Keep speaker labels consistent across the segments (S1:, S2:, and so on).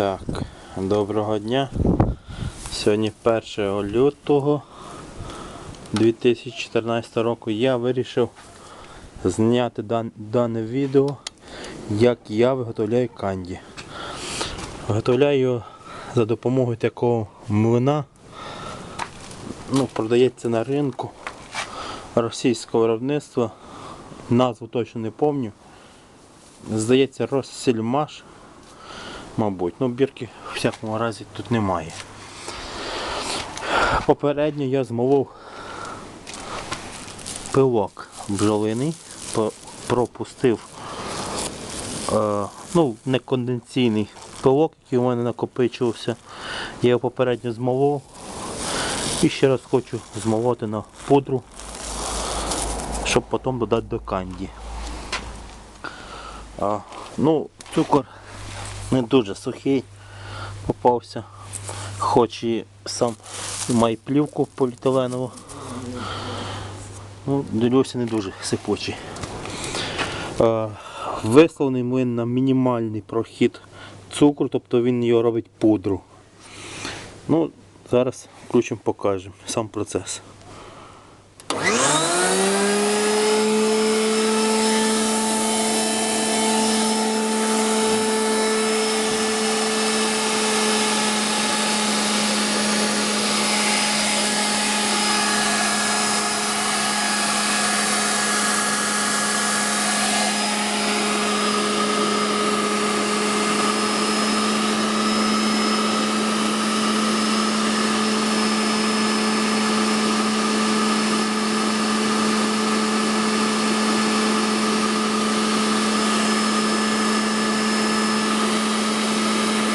S1: Так, доброго дня. Сьогодні 1 лютого 2014 року я вирішив зняти дан- дане відео, як я виготовляю канді. Виготовляю за допомогою такого млина. Ну, продається на ринку російського виробництва. Назву точно не пам'ятаю. Здається, Россельмаш мабуть. Ну, бірки в всякому разі тут немає. Попередньо я змолов пилок бджолиний, пропустив е, ну, не конденційний пилок, який у мене накопичувався. Я його попередньо змолов. І ще раз хочу змолоти на пудру, щоб потім додати до канді. А, ну, цукор не дуже сухий попався. Хоч і сам має плівку поліетиленову. Ну, дивлюся, не дуже сипучий. Е, Висланий млин на мінімальний прохід цукру, тобто він його робить пудру. Ну, зараз включимо, покажемо сам процес.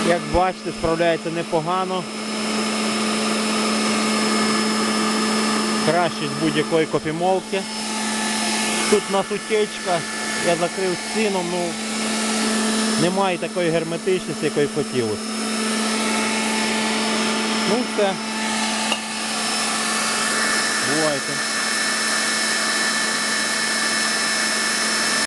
S1: Як бачите, справляється непогано. Краще з будь-якої кофемолки. Тут у нас утечка, я закрив стіном, ну немає такої герметичності, якої хотілося. Ну все. Бувайте.